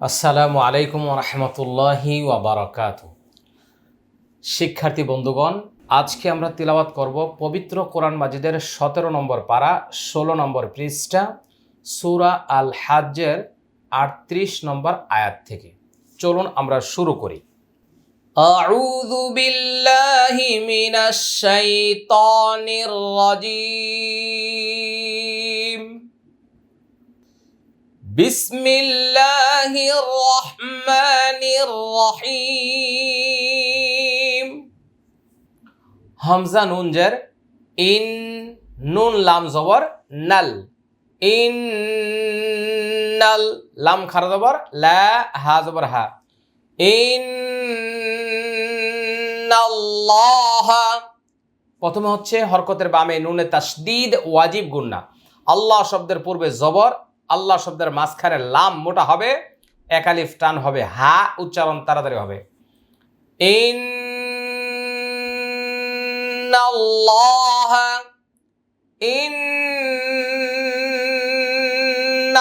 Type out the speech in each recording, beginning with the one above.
আসসালামু আলাইকুম রহমতুল্লাহি ওয়াবারকাত শিক্ষার্থী বন্ধুগণ আজকে আমরা তিলাওয়াত করব পবিত্র কোরআন মাজিদের সতেরো নম্বর পারা ষোলো নম্বর পৃষ্ঠা সুরা আল হাজ্জের আটত্রিশ নম্বর আয়াত থেকে চলুন আমরা শুরু করি أعوذ بالله من الشيطان الرجيم بسم الله الرحمن الرحيم হামজা নুন জের ইন নুন লাম জবর নাল ইন নাল লাম খারা জবর লা হা জবর হা ইন প্রথমে হচ্ছে হরকতের বামে নুনে তাসদিদ ওয়াজিব গুন্না আল্লাহ শব্দের পূর্বে জবর আল্লাহ শব্দের মাঝখানে লাম মোটা হবে একালিফ টান হবে, হা উচ্চারণ তাড়াতাড়ি হবে। ইন আল্লাহ ইন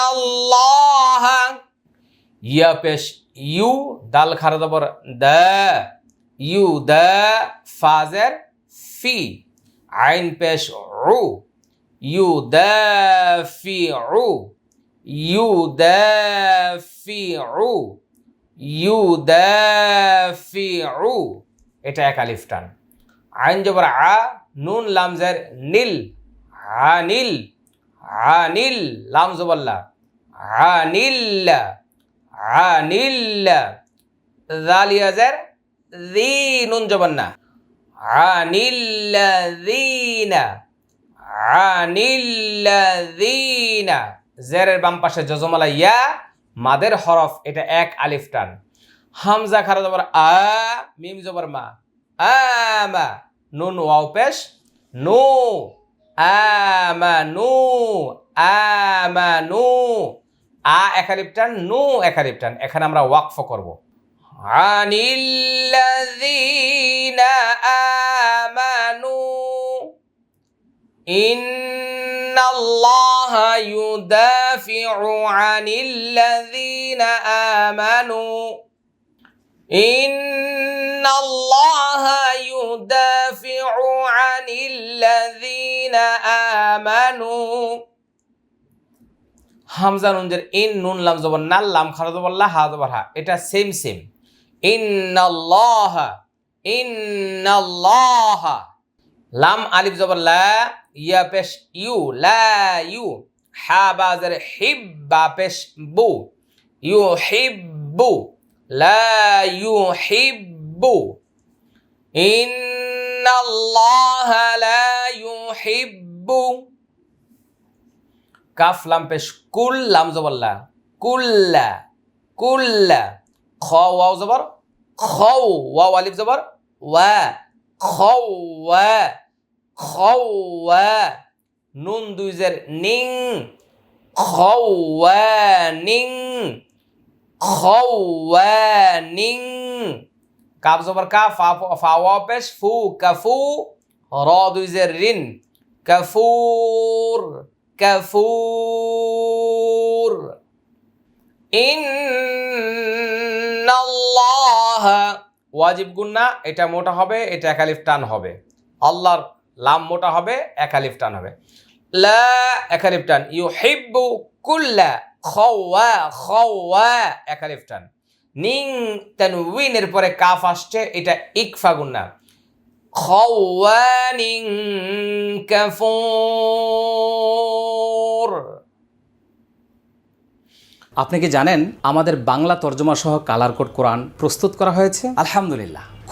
আল্লাহ ইয়া পেশ ইউ, দাল খারা দবর দা, ইউ, দা, ফাজের, ফি, আইন পেশ, রু, ইউ, দা, ফি, রু। ইউ দা ফি ইউ দা ফি এটা এক আলিফ টান। আইন জবর আ, নুন লামজের নীল আনিল আনিল লাম জবল্লা আনিল্লা আনিল্লা জালিয়াজের জি নুন জবন্না আনিল্লাযীনা আনিল্লাযীনা জেরের বাম পাশে জজমালা ইয়া, মাদের হরফ, এটা এক আলিফ টান। হামজা খারা জবর আ, মিম জবর মা। আমা নুন, ওয়াও পেশ। নু আমানু আমানু আ একালিপটান নু। একালিপটান এখানে আমরা ওয়াকফ করব। আনিল্লাযীনা আমানু। ইন্নাল্লাহা ইউদাফিউ আনিল্লাযীনা আমানু إن الله يدافع عن الذين آمنوا হামজা নুনজের ইন নুন লাম জবর নাল লাম খারা জবর লা হা জবর হা এটা সেম সেম ইন্নাল্লাহ ইন্নাল্লাহ লাম আলিফ জবর লা ইয়া পেশ ইউ, লা ইউ, হা বাজার হিব বা পেশ বু। ইউ হিব্বু, লা ইউহিব্বু ইন্নাল্লাহ লা ইউহিব্বু। কাফ, লাম, পেশ, কুল, লাম জবল্লা কুল্লা কুল্লা। খ, ওয়াও, জবর। খৌ, ওয়াও, আলিফ, জবর। ওয়া, খৌ, ওয়া। খৌ নুন দুই জের নিং খৌ ওয়া নিং। খওয়ানিং কাপ জবর কা, ফা ফা, ওয়া পেশ, ফু, কাফু, র দুই জের রিন, কাফুর কাফুর। ইন্নাল্লাহ। ওয়াজিব গুন্না এটা মোটা হবে, এটা একালিফ টান হবে। আল্লাহর লাম মোটা হবে একালিফ টান হবে। লা একালিফ টান ইউ হিব্বু কুল্লা খওয়া খওয়া একালিফ টান। নিং তানউইনের পরে কাফ আসছে এটা ইকফা গুন্না খওয়ানিং কাফুর। আপনি কি জানেন আমাদের বাংলা তর্জমা সহ কালার কোড কোরআন প্রস্তুত করা হয়েছে? আলহামদুলিল্লাহ।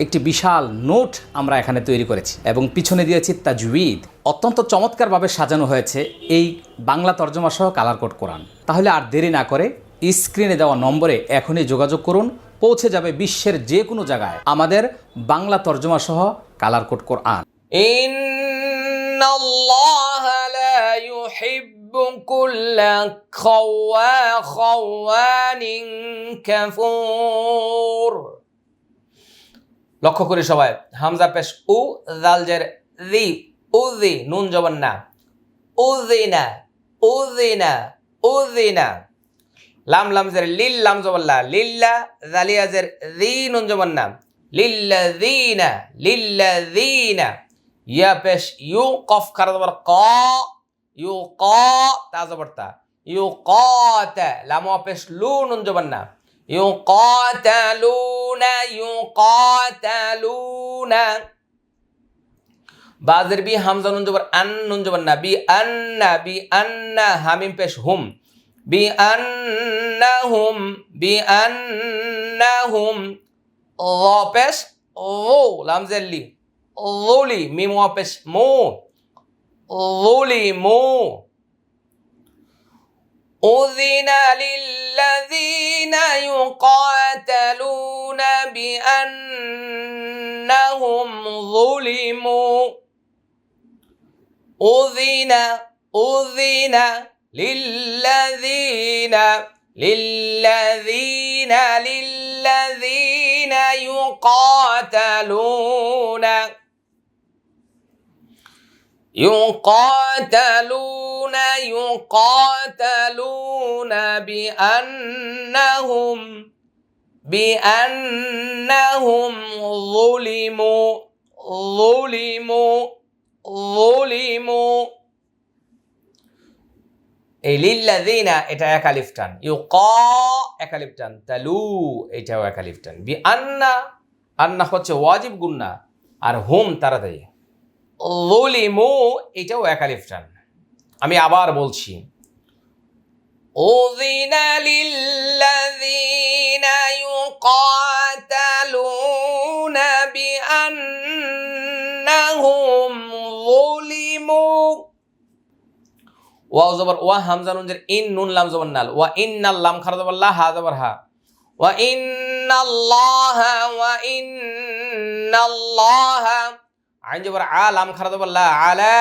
একটি বিশাল নোট আমরা এখানে তৈরি করেছি এবং পিছনে দিয়েছি তাজউইদ অত্যন্ত চমৎকারভাবে সাজানো হয়েছে এই বাংলা তর্জমা সহ কালার কোড কোরআন তাহলে আর দেরি না করে স্ক্রিনে দেওয়া নম্বরে এখনই যোগাযোগ করুন পৌঁছে যাবে বিশ্বের যে কোনো জায়গায় আমাদের বাংলা তর্জমা সহ কালার কোড কোরআন إن الله لا يحب كل خوا خوان كفور লক্ষ্য করি সবাই। হামজা পেশ উ জালজের রি উজি নুন জবান না। উজিনা উজিনা উজিনা লাম লাম লামজের লিল, লাম জবাল্লা লিল্লা জালিয়াজের রি নুন জবান না। লিল্লা দি না, লিল্লা লিল্লাযীনা লিল্লাযীনা ইয়া পেশ ইউ, কফ খারা জবর ক, ইউ ক, তা জবর ইউ ক তা লাম পেশ লু, নুন জবান না। ইউ ক তা লুনা ইউ ক তা লুনা বাজের বি হামজা নুন জবর আন নুন জবর না বি আন্না বি আন্না হামিম পেশ হুম বি আন্নাহুম বি আন্নাহুম র পেশ ও লামজের লি ظلي ميم وابس مو ظلموا أذن للذين يقاتلون بأنهم ظلموا أذن أذن للذين للذين للذين يقاتلون يقاتلون يقاتلون بأنهم بأنهم ظلموا ظلموا ظلموا এই লিল্লাযিনা এটা একালিফ টান ইউ ক একালিফ টান তালু এটাও একালিফ টান বি আন্না আন্না হচ্ছে ওয়াজিব গুন্না আর হুম তাড়াতাড়ি লিমু এটাও একালিফ টান আমি আবার বলছি أذن للذين يقاتلون بأنهم ظلموا ওয়া জবর ওয়া হামজা নুন ইন নুন লাম জবর নাল ওয়া ইন্নাল লাম খারা জবর লা হা জবর হা ওয়া ইন্নাল্লাহা ওয়া ইন্নাল্লাহা আইন জবর আ লাম খারা জবর লা আলা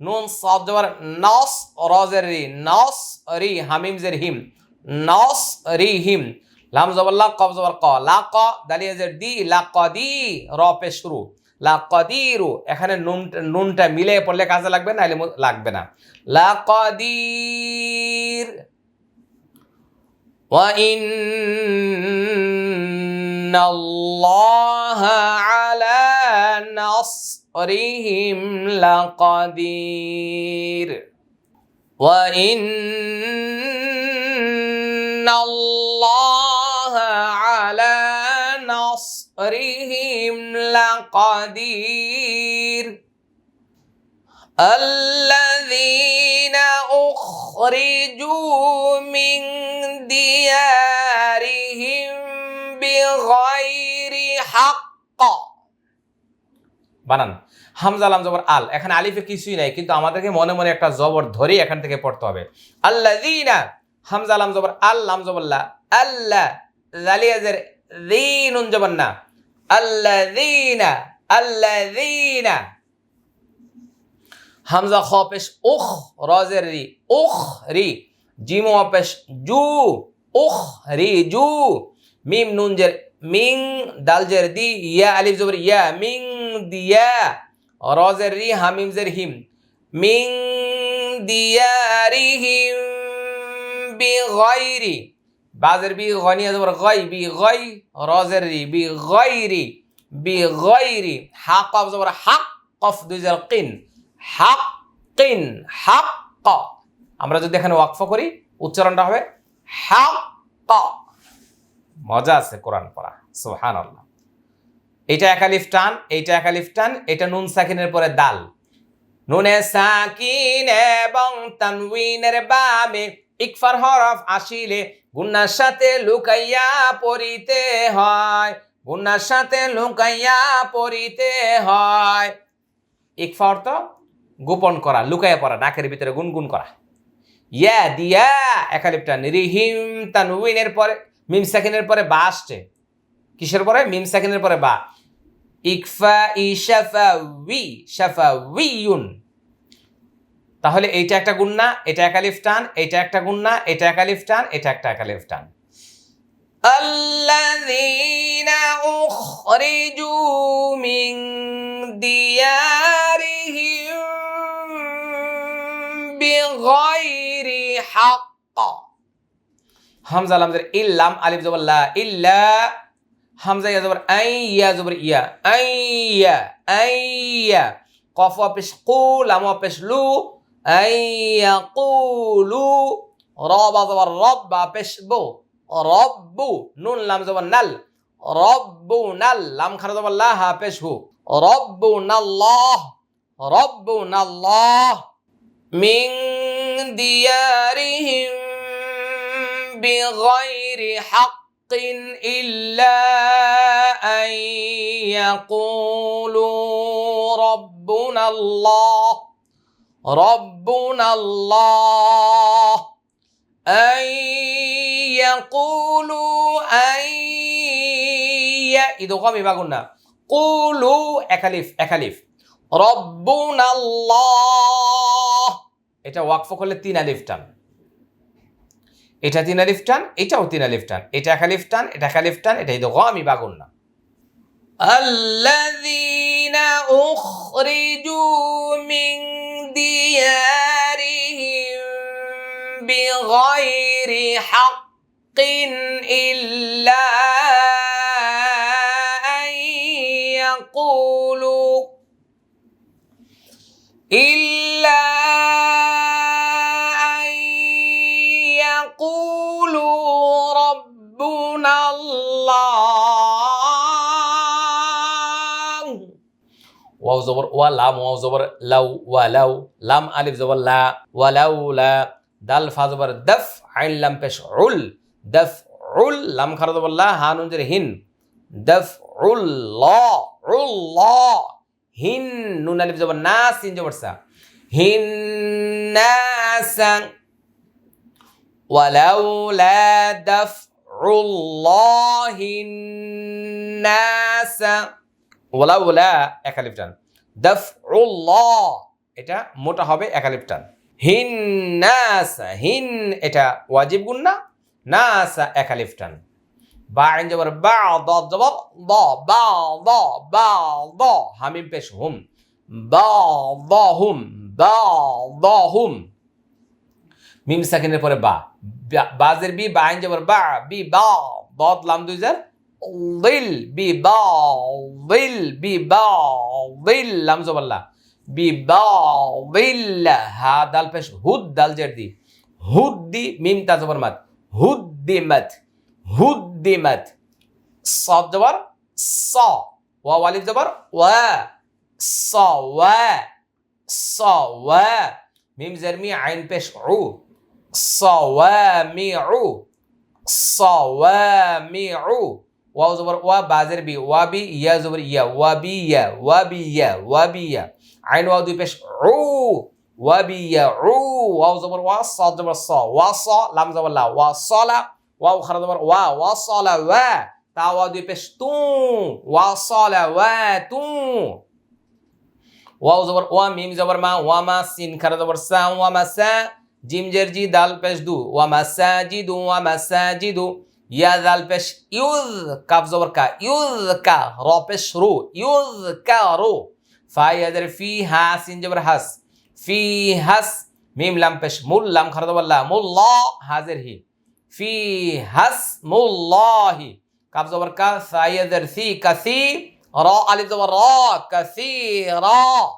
নুন সাদ জবর নস রজের রি নস রি হামিম জের হিম নস রি হিম লাম জবর লা কফ জবর ক লা ক দালিয়া জের দি লা ক দি র পে শুরু লা কদিরু এখানে নুন নুনটা মিলে পড়লে কাজে লাগবে না লাগবে না লা কদির وإن الله على نصرهم لقدير وإن الله على نصرهم لقدير الذين أخرجوا من ديارهم بغير حق বানান। হামজা লাম জবর আল। এখানে আলিফে কিছুই নাই, কিন্তু আমাদেরকে মনে মনে একটা জবর ধরে এখান থেকে পড়তে হবে। আল্লাযীনা, হামজা লাম জবর আল, লাম জবরলা আল্লাহ জালিয়াজের দীনুন জবর না। আল্লাযীনা আল্লাযীনা। হামজা খ পেশ উখ রজের রি, উখ রি। জিম পেশ জু, উখ রি জু। মিম নুন জের মিং, দাল জের দি, ইয়া, আলিফ জবর ইয়া, মিং দিয়া রজের রি হামিম জের হিম। মিং দিয়ারিহিম বি গায়রি বাজের বি গনিয়া জবর গাই বি গাই রজের রি বি গায়রি বি গায়রি হা কফ জবর হাক কফ দুই কিন। হাক কিন হাক আমরা যদি এখানে ওয়াকফ করি, উচ্চারণটা হবে হাক মজা আছে কোরআন পড়া সোহান আল্লাহ এটা একালিফ টান, এইটা একালিফ টান, এটা নুন সাকিনের পরে দাল। নুনে সাকিন এবং তানউইনের বামে ইকফার হরফ আসিলে গুন্নার সাথে লুকাইয়া পড়িতে হয়, গুন্নার সাথে লুকাইয়া পড়িতে হয়। ইকফা অর্থ গোপন করা, লুকাইয়া পড়া, নাকের ভিতরে গুনগুন করা। ইয়া দিয়া একালিপটা রিহিম তানউইনের পরে, মিম সাকিনের পরে বা আসছে। কিসের পরে? মিম সেকেন্ডের পরে বা। ইকফা ইশাফা উই শাফা উইউন তাহলে এইটা একটা গুন্না এটা একালিফ টান এটা একটা গুন্না এটা একালিফ টান এটা একটা একালিফ টান الذين أخرجوا من ديارهم بغير حق হামজা লামজের ইল্লাম আলিফ জবর লা ইল্লা হামজা ইয়া জবর, আই ইয়া জবর, ইয়া, আই ইয়া আই ইয়া। কফ অপেশ কু, লাম অপেশ লু, আই ইয়া কু লু। রব জবর রব বা পেশ বো, রব্বু নুন, লাম জবর নাল। রব্বু নাল, লাম খানা জবর লা, হা পেশ হু। রব্বু নাল্লাহ রব্বু নাল্লাহ। মিং দিয়ারিহিম বিগাইরি হক। إلا أن يقولوا ربنا الله ربنا الله أن يقولوا أن إدغامي বাগুন قولوا একালিফ একালিফ রব্বুনা আল্লাহ এটা ওয়াকফ করলে তিন আলিফ টান এটা তিন আলিফ টান এটাও তিন আলিফ টান এটা এক আলিফ টান এটা এক আলিফ টান এটা ইদো আমি বাগুন না الذين أخرجوا من ديارهم بغير حق إلا أن يقولوا إلا ওয়াও জবর ওয়া লাম ওয়াও জবর লাউ ওয়া লাউ লাম আলিফ জবর লা ওয়া লাউ লা দাল ফা জবর দফ আইন লাম পেশ উল দফ উল লাম খারা জবর লা হা নুন জের হিন দফ উল ল উল ল হিন নুন আলিফ জবর না সিন জবর সা হিন নাসা ولولا دفع الله الناس ওলা ওলা একালিফ টান। দফ ল এটা মোটা হবে একালিফটান হিন নাস হিন এটা ওয়াজিব গুণ না, নাস একালিফ টান। বা আইন জবর বা, দ জবর, দ, বা দ বা, দ, হামিম পেশ হুম। বা, দ হুম, বা, দ হুম। মিম সাকিনের পরে বা। বাজের বি বা আইন জবর বা, বি, বা বদ লাম দুই ببعض ببعض ببعض لام زبر ببعض ها دال بش هد دال جر دي هد دي ميم تا زبر مات. هدمت هدمت صاد زبر صا. ووالف زبر و. صوا صوا ميم زرمي عين بش عو. صوامع صوامع ওয়া স ওয়া স ওয়া জবর, ওয়া বাজের বি, ওয়া বি, ইয়া জবর, ইয়া, ওয়া বি, ইয়া, ওয়া বি, ইয়া, ওয়া বি, ইয়া। আইন ওয়াও দুই পেশ, উ, ওয়া বি, ইয়া, উ, ওয়াও জবর, ওয়া সাদ জবর, স, ওয়া স, লাম জবর, লা, ওয়া সলা ওয়াও খারা জবর, ওয়া ওয়া সলা ওয়া, তা ওয়া দুই পেশ, তু, ওয়া সলা ওয়া, তু। ওয়াও জবর, ওয়া মিম জবর, মা, ওয়া মা, সিন খারা জবর, সা, ওয়া মা, সা, জিম জের জি, দাল পেশ দু, ওয়া মাসাজিদু ওয়া মাসাজিদু ইয়া দাল পেশ ইউজ কাফ জবর يا ذا البش يذكى في زبر كا يذكى روبش رو. يذكروا فيدر في هاس جبر هاس. في هاس ميم لم بش مول لم خرد والله ملا حاضر هي. في هاس مول الله كاف زبر كا فيدر في كثي را علي زبر را كثيرا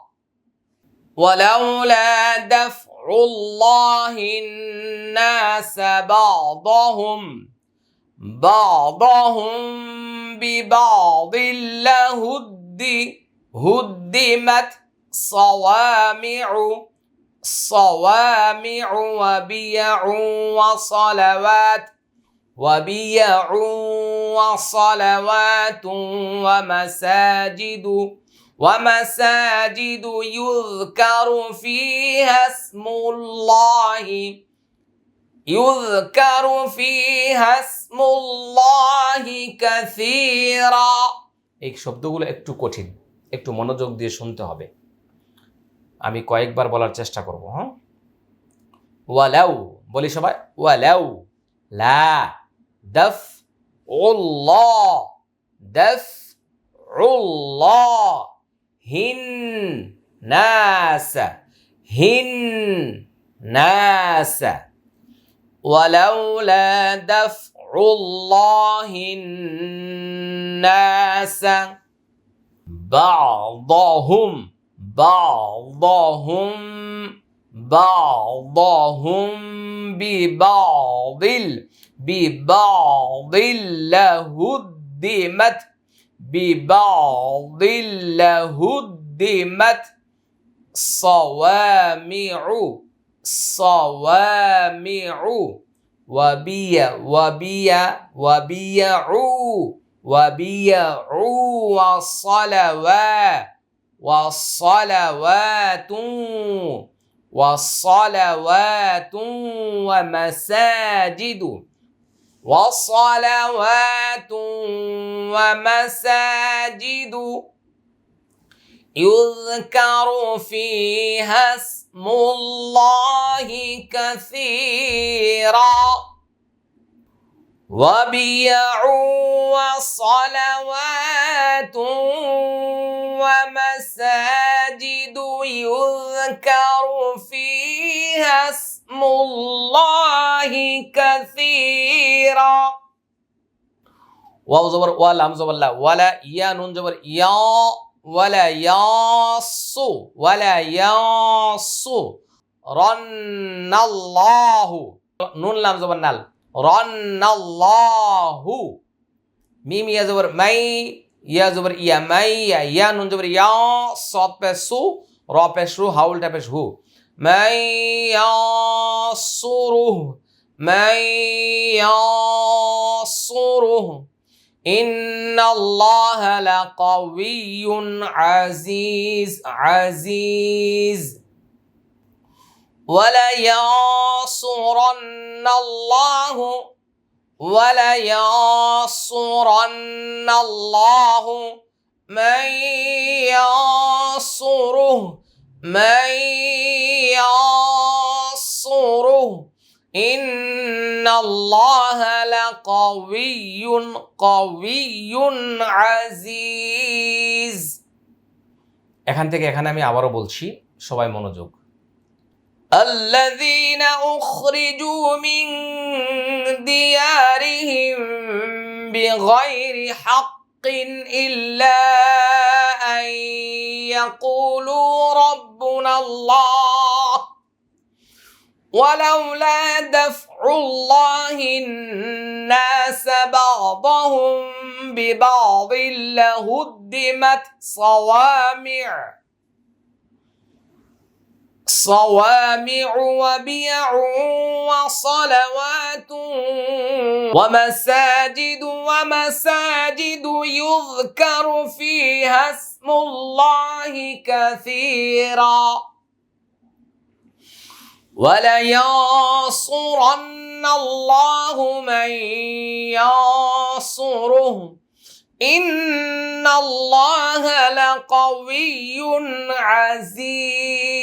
ولولا دفع الله الناس بعضهم بعضهم ببعض لهد هدمت صوامع صوامع وبيع وصلوات وبيع وصلوات ومساجد ومساجد يذكر فيها اسم الله يذكر فيها اسم الله كثيرا এই শব্দগুলো একটু কঠিন একটু মনোযোগ দিয়ে শুনতে হবে আমি কয়েকবার বলার চেষ্টা করব হ্যাঁ ওয়ালাউ বলি সবাই ওয়ালাউ লা দফ উল্লাহ দফ উল্লাহ হিন নাস হিন নাস ولولا دفع الله الناس بعضهم بعضهم بعضهم ببعض ببعض لهدمت ببعض لهدمت صوامع صوامع وبيع وبيع وبيعوا وبيعوا والصلوات والصلوات والصلوات ومساجد. وصلوات ومساجد. يذكر فيها اسم الله كثيرا. وبيع وصلوات ومساجد يذكر فيها اسم الله كثيرا. واو زبر ولا همزه ولا ولا يا نون زبر يا. ইয়া ওয়ালা ইয়াসু ওয়ালা ইয়াসু রান্নাল্লাহু নুন লাম জবর নাল রান্নাল্লাহু মিম ইয়া জবর মাই ইয়া জবর ইয়া মাই ইয়া ইয়া নুন জবর ইয়া সদ পে সু র পে শু হাউল টা পে হু মাই ইয়াসুরুহ মাই ইয়াসুরুহ إن الله لقوي عزيز عزيز. ولينصرن الله ولينصرن الله من ينصره من ينصره. إن الله لقوي قوي عزيز এখান থেকে এখানে আমি আবারও বলছি সবাই মনোযোগ الذين أخرجوا من ديارهم بغير حق إلا أن يقولوا ربنا الله ولولا دفع الله الناس بعضهم ببعض لهدمت صوامع. صوامع وبيع وصلوات ومساجد ومساجد يذكر فيها اسم الله كثيرا. ولينصرن الله من ينصره إن الله لقوي عزيز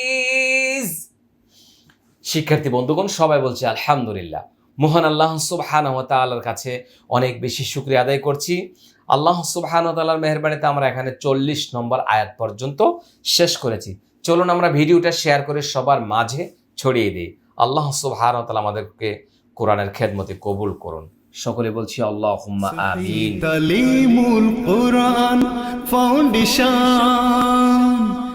শিক্ষার্থী বন্ধুগণ সবাই বলছে আলহামদুলিল্লাহ মহান আল্লাহ সুবহানাহু ওয়া তাআলার কাছে অনেক বেশি শুকরিয়া আদায় করছি আল্লাহ সুবহানাহু ওয়া তাআলার মেহেরবানিতে আমরা এখানে চল্লিশ নম্বর আয়াত পর্যন্ত শেষ করেছি চলুন আমরা ভিডিওটা শেয়ার করে সবার মাঝে ছড়িয়ে দিই। আল্লাহ তাআলা আমাদেরকে কোরআনের খেদমতে কবুল করুন। সকলে বলছি আল্লাহ আমিন। তালিমুল কোরআন ফাউন্ডেশন।